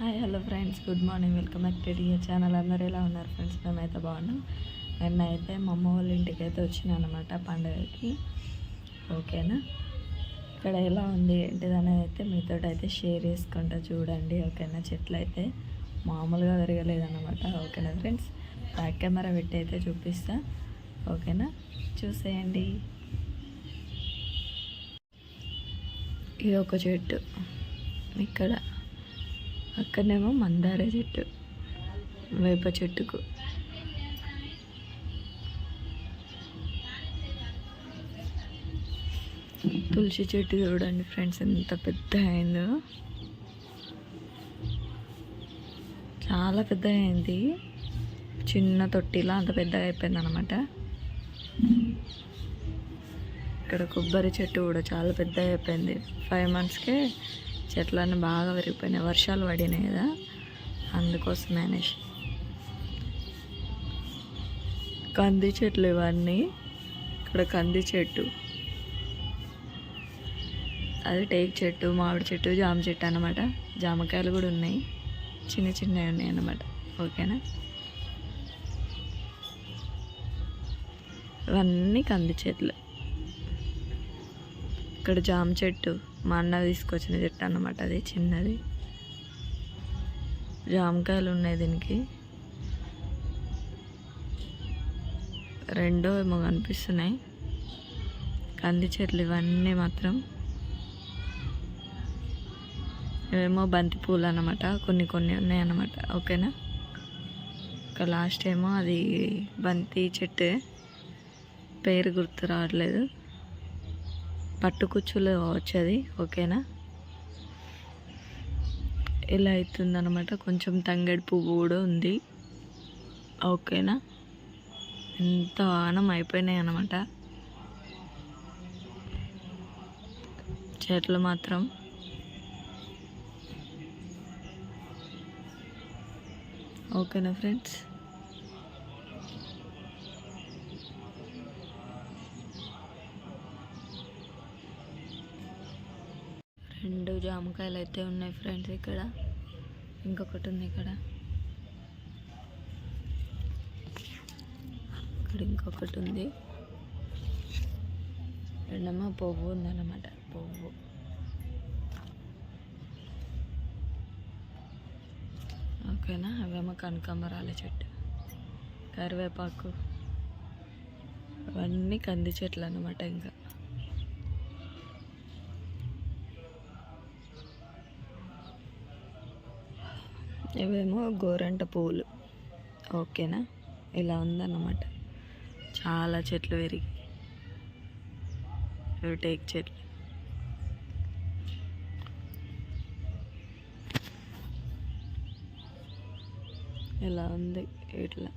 Hi hello friends. Good morning. Welcome back to dear channel. అందరూ ఎలా ఉన్నారు friends? మేమైతే బాగున్నాం. నిన్న అయితే మా అమ్మ వాళ్ళ ఇంటికి అయితే వచ్చినా అనమాట పండగకి. ఓకేనా? ఇక్కడ ఎలా ఉంది ఏంటిది అనేది అయితే మీతో అయితే షేర్ చేసుకుంటా చూడండి ఓకేనా? చెట్లు అయితే మామూలుగా పెరగలేదన్నమాట ఓకేనా ఫ్రెండ్స్? బ్యాక్ కెమెరా పెట్టి అయితే చూపిస్తా. ఓకేనా? చూసేయండి. ఇది ఒక చెట్టు. ఇక్కడ అక్కడనేమో మందార చెట్టు వేప చెట్టుకు. తులసి చెట్టు చూడండి ఫ్రెండ్స్ ఎంత పెద్ద అయిందో. చాలా పెద్దగా అయింది చిన్న తొట్టిలా అంత పెద్దగా అయిపోయింది అనమాట ఇక్కడ కొబ్బరి చెట్టు కూడా చాలా పెద్దగా అయిపోయింది. ఫైవ్ మంత్స్కే చెట్లన్నీ బాగా విరిగిపోయినాయి. వర్షాలు పడినాయి కదా. అందుకోసమే అనేసి. కంది చెట్లు ఇవన్నీ. ఇక్కడ కంది చెట్టు. అది టేక్ చెట్టు మామిడి చెట్టు జామ చెట్టు అనమాట జామకాయలు కూడా ఉన్నాయి. చిన్న చిన్నవి ఉన్నాయి అన్నమాట. ఓకేనా? ఇవన్నీ కంది చెట్లు. ఇక్కడ జామ చెట్టు. మా అన్న తీసుకొచ్చిన చెట్టు అన్నమాట అది చిన్నది. జామకాయలు ఉన్నాయి దీనికి. రెండో ఏమో కనిపిస్తున్నాయి. కంది చెట్లు ఇవన్నీ మాత్రం. ఇవేమో బంతి పూలు అన్నమాట కొన్ని కొన్ని ఉన్నాయి అన్నమాట ఓకేనా? ఒక లాస్ట్ ఏమో అది బంతి చెట్టు. పేరు గుర్తు రావట్లేదు. పట్టుకుచ్చులు వచ్చేది ఓకేనా? ఇలా అవుతుందనమాట కొంచెం తంగడి పువ్వు కూడా ఉంది ఓకేనా? ఎంత ఆనం అయిపోయినాయి అన్నమాట. చెట్లు మాత్రం. ఓకేనా ఫ్రెండ్స్? రెండు జామకాయలు అయితే ఉన్నాయి ఫ్రెండ్స్ ఇక్కడ. ఇంకొకటి ఉంది ఇక్కడ. ఇక్కడ ఇంకొకటి ఉంది. రెండమ్మ పువ్వు ఉందన్నమాట. పువ్వు. ఓకేనా? అవేమో కనకాంబరాల చెట్టు. కరివేపాకు. అవన్నీ కంది చెట్లు అనమాట ఇంకా. ఇవేమో గోరంట పువ్వులు. ఓకేనా? ఇలా ఉందన్నమాట. చాలా చెట్లు పెరిగి. ఇవి టేక్ చెట్లు. ఇలా ఉంది ఇట్లా.